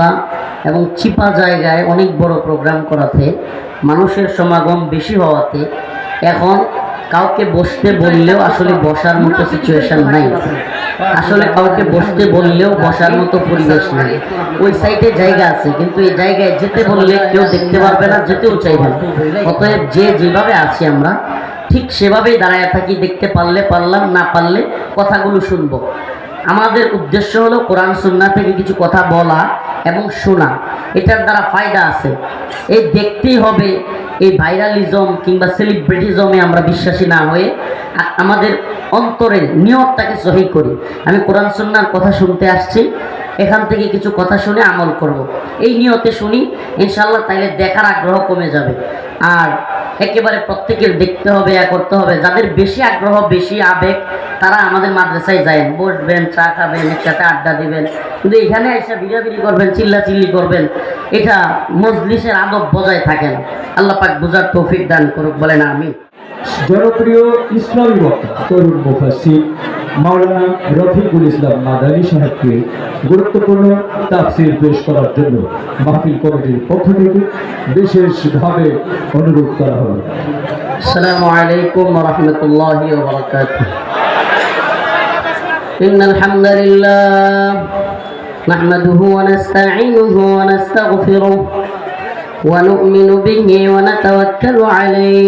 সংকীর্ণতা এবং চিপা জায়গায় অনেক বড় প্রোগ্রাম করাতে, মানুষের সমাগম বেশি হওয়াতে, এখন কাউকে বসতে বললেও আসলে বসার মতো সিচুয়েশন নাই। আসলে কাউকে বসতে বললেও বসার মতো পরিবেশ নাই। ওই সাইডে জায়গা আছে, কিন্তু এই জায়গায় যেতে বললে কেউ দেখতে পারবে না, যেতেও চাইবে না। অতএব যে যেভাবে আছি আমরা, ঠিক সেভাবেই দাঁড়ায় থাকি, দেখতে পারলে পারলাম, না পারলে কথাগুলো শুনব। আমাদের উদ্দেশ্য হলো কোরআন, সুন্না থেকে কিছু কথা বলা এবং শোনা। এটার দ্বারা ফায়দা আছে। এই দেখতেই হবে এই ভাইরালিজম কিংবা সেলিব্রিটিজমে আমরা বিশ্বাসী না হয়ে আমাদের অন্তরের নিয়তটাকে সহি করি। আমি কোরআন, সুন্নার কথা শুনতে আসছি। এখান থেকে কিছু কথা শুনে আমল করব। এই নিয়তে শুনি ইনশাল্লাহ তাইলে দেখার আগ্রহ কমে যাবে। আর একেবারে প্রত্যেকের দেখতে হবে এ করতে হবে। যাদের বেশি আগ্রহ, বেশি আবেগ, তারা আমাদের মাদ্রাসায় যায় বসবেন, চা খাবেন, একসাথে আড্ডা দিবেন। কিন্তু এখানে এসে বিড়াবিড়ি করবেন চিল্লা চিল্লি করবেন, এটা মজলিসের আদব বজায় থাকেন না। আল্লাহ বুঝার তৌফিক দান করুক, বলেন আমি জনপ্রিয় ইসলামী বক্তা, তরুণ মাওলানা রফিকুল ইসলাম মাদানী সাহেবকে গুরুত্বপূর্ণ তাফসির পেশ করার জন্য মাহফিল কমিটির পক্ষ থেকে বিশেষভাবে অনুরোধ করা হলো السلام عليكم ورحمة الله وبركاته إن الحمد لله نحمده ونستعينه ونستغفره ونؤمن به ونتوكل عليه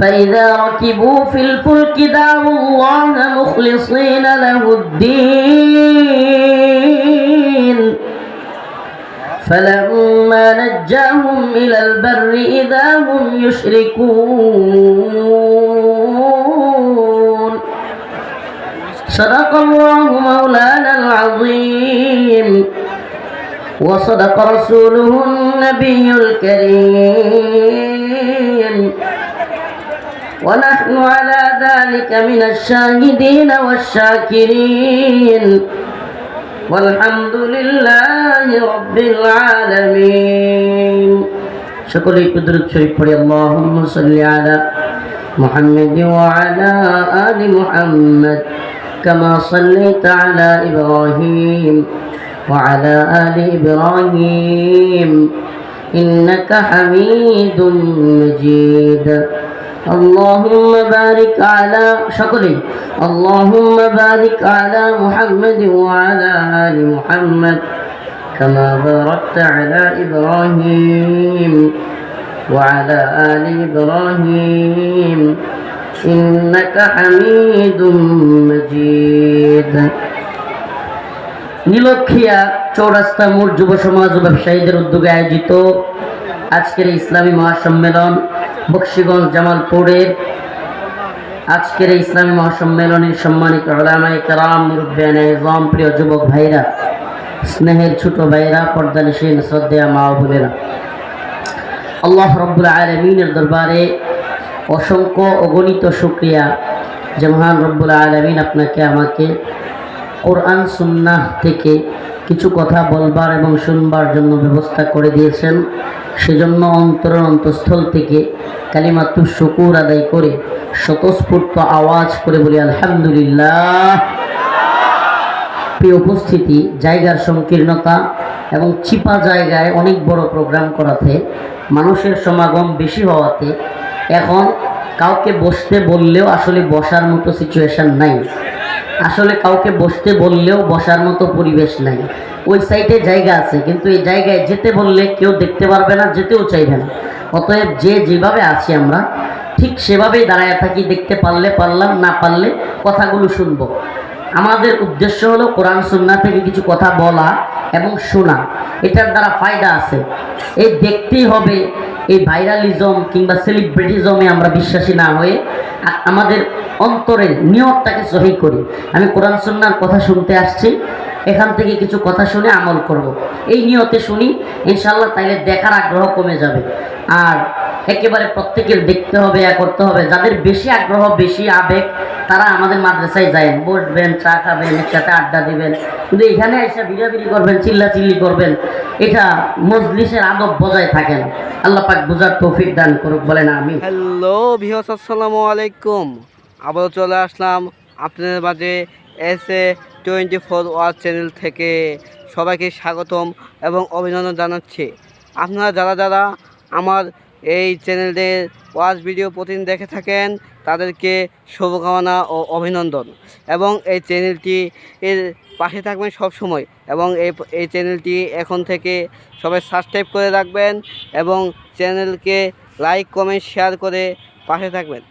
فإذا ركبوا في الفلك دعوا الله مخلصين له الدين. فلما نجاهم إلى البر إذا هم يشركون. صدق الله مولانا العظيم. وصدق رسوله النبي الكريم. ونحن على ذلك من الشاهدين والشاكرين. والحمد لله رب العالمين. شكرا شريف পড়ি اللهم صل على محمد وعلى آل محمد كما صليت على إبراهيم وعلى آل إبراهيم. إنك حميد مجيد. اللهم بارك على شكري اللهم بارك على محمد وعلى آل محمد كما باركت على إبراهيم وعلى آل إبراهيم إنك حميد مجيد নীলক্ষিয়া চৌরাস্তা মোড় যুব সমাজ ও ব্যবসায়ীদের উদ্যোগে আয়োজিত আজকের এই ইসলামী মহাসম্মেলন বক্সিগঞ্জ জামালপুরের আজকের এই ইসলামী মহাসম্মেলনের সম্মানিত ওলামাই কারাম মুরব্বিয়ান এজম প্রিয় যুবক ভাইরা, স্নেহের ছোট ভাইরা পর্দানিসীন শ্রদ্ধেয়া মা বোনেরা। আল্লাহ রব্বুল আলমিনের দরবারে অসংখ্য অগণিত শুক্রিয়া যে মহান রব্বুল আলমিন আপনাকে, আমাকে কোরআন সুন্নাহ থেকে কিছু কথা বলবার এবং শুনবার জন্য ব্যবস্থা করে দিয়েছেন। সেজন্য অন্তরের অন্তঃস্থল থেকে কালিমাতু শুকুর আদায় করে স্বতঃস্ফূর্ত আওয়াজ করে বলি, আলহামদুলিল্লাহ। প্রিয় উপস্থিতি, জায়গার সংকীর্ণতা এবং চিপা জায়গায় অনেক বড় প্রোগ্রাম করাতে, মানুষের সমাগম বেশি হওয়াতে, এখন কাউকে বসতে বললেও আসলে বসার মতো সিচুয়েশন নাই। আসলে কাউকে বসতে বললেও বসার মতো পরিবেশ নাই। ওই সাইডে জায়গা আছে, কিন্তু এই জায়গায় যেতে বললে কেউ দেখতে পারবে না, যেতেও চাইবে না। অতএব যে যেভাবে আছি আমরা, ঠিক সেভাবেই দাঁড়ায় থাকি, দেখতে পারলে পারলাম, না পারলে কথাগুলো শুনব। আমাদের উদ্দেশ্য হলো কোরআন, সুন্না থেকে কিছু কথা বলা এবং শোনা। এটার দ্বারা ফায়দা আছে। এই দেখতেই হবে এই ভাইরালিজম কিংবা সেলিব্রিটিজমে আমরা বিশ্বাসী না হয়ে আমাদের অন্তরের নিয়তটাকে সহি করি। আমি কোরআন, সুন্নার কথা শুনতে আসছি। এখান থেকে কিছু কথা শুনে আমল করব। এই নিয়তে শুনি ইনশাল্লাহ তাইলে দেখার আগ্রহ কমে যাবে। আর একেবারে প্রত্যেকের দেখতে হবে এ করতে হবে। যাদের বেশি আগ্রহ, বেশি আবেগ, তারা আমাদের মাদ্রাসায় যায় বসবেন, চা খাবেন, একসাথে আড্ডা দিবেন। কিন্তু এখানে এসে বিড়াবিড়ি করবেন চিল্লা চিল্লি করবেন, এটা মজলিসের আদব বজায় থাকেন আল্লাহ পাক বুঝার তৌফিক দান করুক, বলেন আমি হ্যালো ভিউস আসসালামু আলাইকুম। আবারও চলে আসলাম আপনাদের মাঝে S A twenty four war channel থেকে। সবাইকে স্বাগতম এবং অভিনন্দন জানাচ্ছি। আপনারা যারা যারা আমার এই চ্যানেলের ওয়াচ ভিডিও প্রতিদিন দেখে থাকেন, তাদেরকে শুভকামনা ও অভিনন্দন। এবং এই চ্যানেলটি এর পাশে থাকবেন সব সময় এবং এই এই চ্যানেলটি এখন থেকে সবাই সাবস্ক্রাইব করে রাখবেন এবং চ্যানেলকে লাইক, কমেন্ট, শেয়ার করে পাশে থাকবেন।